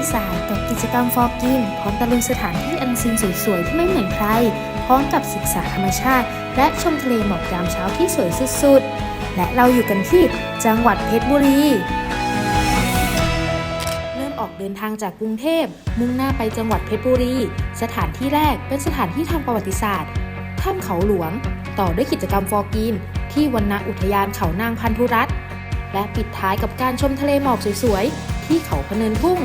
ติศาสตร์กับกิจกรรมฟอร์กินพร้อมตะลุยสถานที่อันซีนสวยๆที่ไม่เหมือนใคร พร้อมกับศึกษาธรรมชาติ และชมทะเลหมอกยามเช้าที่สวยสุดๆ และเราอยู่กันที่จังหวัดเพชรบุรี เริ่มออกเดินทางจากกรุงเทพ มุ่งหน้าไปจังหวัดเพชรบุรี สถานที่แรกเป็นสถานที่ทางประวัติศาสตร์ถ้ำเขาหลวง ต่อด้วยกิจกรรมฟอร์กิน ที่วันณอุทยานเขานางพันธุรัตน์และปิดท้ายกับการชมทะเลหมอกสวยๆ ที่เขาพะเนินทุ่ง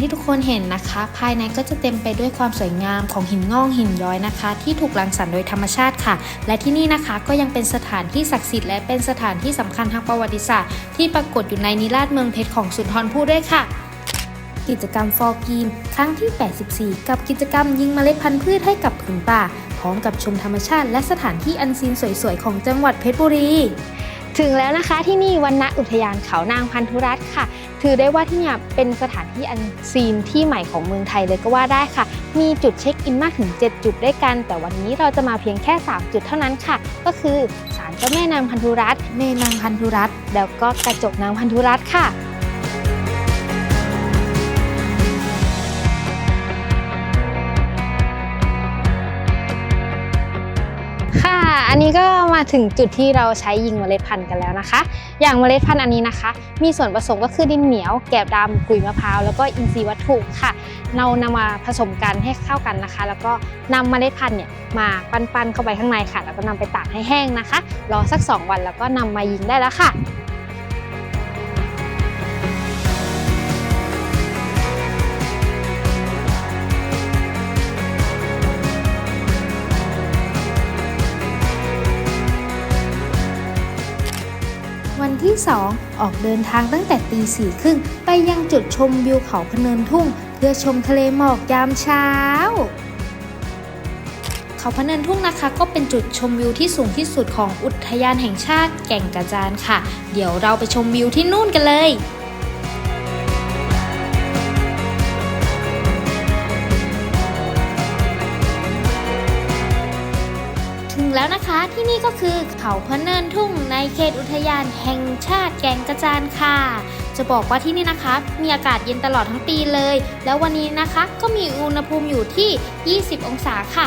ที่ทุกคนเห็นนะคะ ภายในก็จะเต็มไปด้วยความสวยงามของหินงอกหินย้อยนะคะ ที่ถูกรังสรรค์โดยธรรมชาติค่ะ และที่นี่นะคะก็ยังเป็นสถานที่ศักดิ์สิทธิ์และเป็นสถานที่สำคัญทางประวัติศาสตร์ที่ปรากฏอยู่ในนิราศเมืองเพชรของสุนทรภู่ด้วยค่ะกิจกรรมฟอร์กีนครั้งที่ 84 กับกิจกรรมยิงเมล็ดพันธุ์พืชให้กับผืนป่า พร้อมกับชมธรรมชาติและสถานที่อันซีนสวยๆ ของจังหวัดเพชรบุรี ถึงแล้วนะคะที่นี่วันณอุทยานเขานางพันธุรัตน์ค่ะ ถือได้ว่าที่เนี่ยเป็นสถานที่อันซีนที่ใหม่ของเมืองไทยเลยก็ว่าได้ค่ะ มีจุดเช็คอินมากถึง 7 จุดด้วยกัน แต่วันนี้เราจะมาเพียงแค่ 3 จุดเท่านั้นค่ะ ก็คือศาลเจ้าแม่นางพันธุรัตน์เมนางพันธุรัตน์แล้วก็กระจกนางพันธุรัตน์ค่ะ ค่ะ อันนี้ก็มาถึงจุดที่เราใช้ยิงเมล็ดพันธุ์กันแล้วนะคะ อย่างเมล็ดพันธุ์อันนี้นะคะ มีส่วนผสมก็คือดินเหนียว แกบดำกุยมะพร้าว แล้วก็อินทรีย์วัตถุค่ะ เรานำมาผสมกันให้เข้ากันนะคะ แล้วก็นำเมล็ดพันธุ์เนี่ยมาปั้นๆเข้าไปข้างในค่ะ แล้วก็นำไปตากให้แห้งนะคะ รอสัก 2 วันแล้วก็นำมายิงได้แล้วค่ะ 2 ออกเดินทางตั้งแต่ตีสี่ครึ่งไปยังจุดชมวิวเขาพะเนินทุ่ง เพื่อชมทะเลหมอกยามเช้า เขาพะเนินทุ่งนะคะ ก็เป็นจุดชมวิวที่สูงที่สุดของอุทยานแห่งชาติแก่งกระจานค่ะ เดี๋ยวเราไปชมวิวที่นู่นกันเลย ถึงแล้วนะคะที่นี่ก็คือเขาพะเนินทุ่งในเขตอุทยานแห่งชาติแก่งกระจานค่ะ จะบอกว่าที่นี่นะคะ มีอากาศเย็นตลอดทั้งปีเลย แล้ววันนี้นะคะก็มีอุณหภูมิอยู่ที่ 20 องศาค่ะ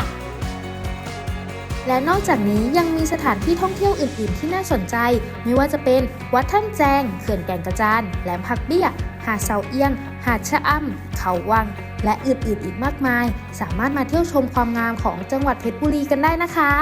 และนอกจากนี้ยังมีสถานที่ท่องเที่ยวอื่น ๆ ที่น่าสนใจ ไม่ว่าจะเป็นวัดถ้ำแจงเขื่อนแก่งกระจานแหลมผักเบี้ย หาดเสาเอียง หาดชะอำเขาวังและอื่นๆอีกมากมาย สามารถมาเที่ยวชมความงามของจังหวัดเพชรบุรีกันได้นะคะ